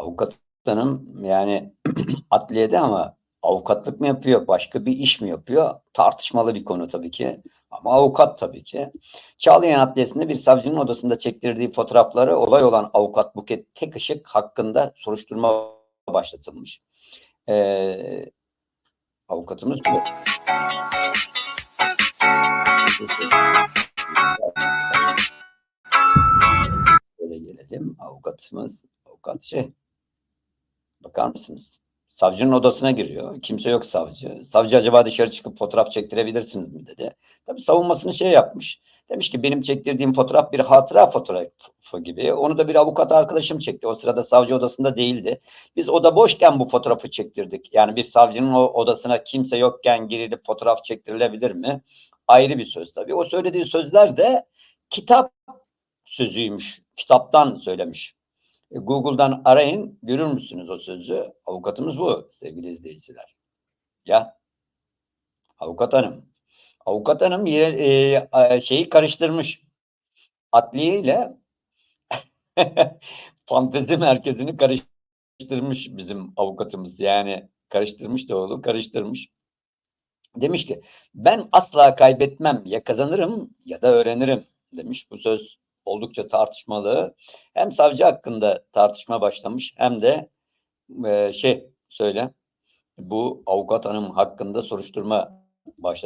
Avukat hanım yani adliyede ama avukatlık mı yapıyor, başka bir iş mi yapıyor? Tartışmalı bir konu tabii ki. Ama avukat tabii ki. Çağlayan Adliyesi'nde bir savcının odasında çektirdiği fotoğrafları olay olan avukat Buket Tekışık hakkında soruşturma başlatılmış. Ee, avukatımız bu. Böyle gelelim. Avukatımız, avukat şey. Bakar mısınız? Savcının odasına giriyor. Kimse yok savcı. Savcı acaba dışarı çıkıp fotoğraf çektirebilirsiniz mi dedi. Tabii savunmasını şey yapmış. Demiş ki benim çektirdiğim fotoğraf bir hatıra fotoğrafı gibi. Onu da bir avukat arkadaşım çekti. O sırada savcı odasında değildi. Biz oda boşken bu fotoğrafı çektirdik. Yani bir savcının o odasına kimse yokken girilip fotoğraf çektirilebilir mi? Ayrı bir söz tabii. O söylediği sözler de kitap sözüymüş. Kitaptan söylemiş. E, Google'dan arayın görür müsünüz o sözü? Avukatımız bu sevgili izleyiciler. Ya avukat hanım. Avukat hanım e, şeyi karıştırmış. Adliye ile fantezi merkezini karıştırmış bizim avukatımız. Yani karıştırmış da oğlu karıştırmış. Demiş ki ben asla kaybetmem ya kazanırım ya da öğrenirim demiş. Bu söz oldukça tartışmalı. Hem savcı hakkında tartışma başlamış hem de e, şey söyle bu avukat hanım hakkında soruşturma başlatılmış.